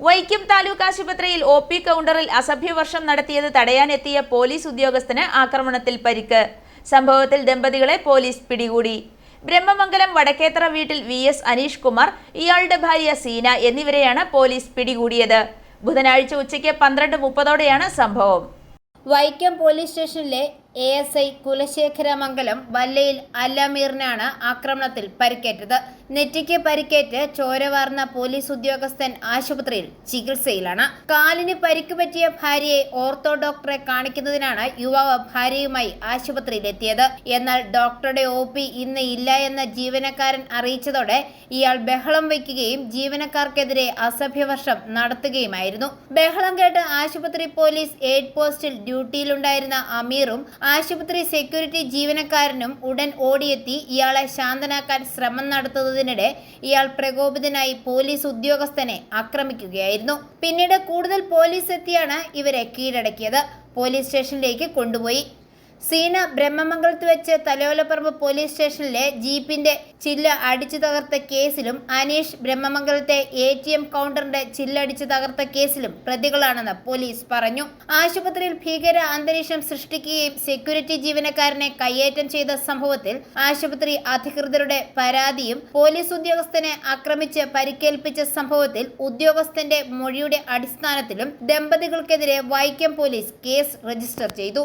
വൈക്കം താലൂക്ക് ആശുപത്രിയിൽ O P കൗണ്ടറിൽ അസഭ്യവർഷം നടത്തിയത് തടയാനെത്തിയ പോലീസ് ഉദ്യോഗസ്ഥന് ആക്രമണത്തിൽ പരിക്ക്. സംഭവത്തിൽ ദമ്പതികളെ പോലീസ് പിടികൂടി. ബ്രഹ്മമംഗലം വടക്കേത്തറ വീട്ടിൽ വി എസ് അനീഷ് കുമാർ ഇയാളുടെ ഭാര്യ സീന എന്നിവരെയാണ് പോലീസ് പിടികൂടിയത്. ബുധനാഴ്ച ഉച്ചയ്ക്ക് പന്ത്രണ്ട് മുപ്പതോടെയാണ് സംഭവം. വൈക്കം പോലീസ് സ്റ്റേഷനിലെ എ എസ് ഐ കുലശേഖരമംഗലം വല്ലയിൽ അല്ലമീറിനാണ് ആക്രമണത്തിൽ പരിക്കേറ്റത്. നെറ്റിക്ക് പരിക്കേറ്റ് ചോരവാർന്ന പോലീസ് ഉദ്യോഗസ്ഥൻ ആശുപത്രിയിൽ ചികിത്സയിലാണ്. കാലിന് പരിക്ക് പറ്റിയ ഭാര്യയെ ഓർത്തോ ഡോക്ടറെ കാണിക്കുന്നതിനാണ് യുവാവ് ഭാര്യയുമായി ആശുപത്രിയിലെത്തിയത്. എന്നാൽ ഡോക്ടറുടെ ഒ പി ഇന്ന് ഇല്ല എന്ന് ജീവനക്കാരൻ അറിയിച്ചതോടെ ഇയാൾ ബഹളം വയ്ക്കുകയും ജീവനക്കാർക്കെതിരെ അസഭ്യവർഷം നടത്തുകയുമായിരുന്നു. ബഹളം കേട്ട് ആശുപത്രി പോലീസ് എയ്ഡ് പോസ്റ്റിൽ ഡ്യൂട്ടിയിലുണ്ടായിരുന്ന അമീറും ആശുപത്രി സെക്യൂരിറ്റി ജീവനക്കാരനും ഉടൻ ഓടിയെത്തി. ഇയാളെ ശാന്തനാക്കാൻ ശ്രമം നടത്തുന്നതിനിടെ ഇയാൾ പ്രകോപിതനായി പോലീസ് ഉദ്യോഗസ്ഥനെ ആക്രമിക്കുകയായിരുന്നു. പിന്നീട് കൂടുതൽ പോലീസ് എത്തിയാണ് ഇവരെ കീഴടക്കിയത്. പോലീസ് സ്റ്റേഷനിലേക്ക് കൊണ്ടുപോയി. സീന ബ്രഹ്മമംഗലത്ത് വെച്ച് തലോലപ്പറമ്പ് പോലീസ് സ്റ്റേഷനിലെ ജീപ്പിന്റെ ചില്ല് അടിച്ചു തകർത്ത കേസിലും അനീഷ് ബ്രഹ്മമംഗലത്തെ എ ടി എം കൗണ്ടറിന്റെ ചില്ലടിച്ചു തകർത്ത കേസിലും പ്രതികളാണെന്ന് പോലീസ് പറഞ്ഞു. ആശുപത്രിയിൽ ഭീകര അന്തരീക്ഷം സൃഷ്ടിക്കുകയും സെക്യൂരിറ്റി ജീവനക്കാരനെ കയ്യേറ്റം ചെയ്ത സംഭവത്തിൽ ആശുപത്രി അധികൃതരുടെ പരാതിയും പോലീസ് ഉദ്യോഗസ്ഥനെ ആക്രമിച്ച് പരിക്കേൽപ്പിച്ച സംഭവത്തിൽ ഉദ്യോഗസ്ഥന്റെ മൊഴിയുടെ അടിസ്ഥാനത്തിലും ദമ്പതികൾക്കെതിരെ വൈക്കം പോലീസ് കേസ് രജിസ്റ്റർ ചെയ്തു.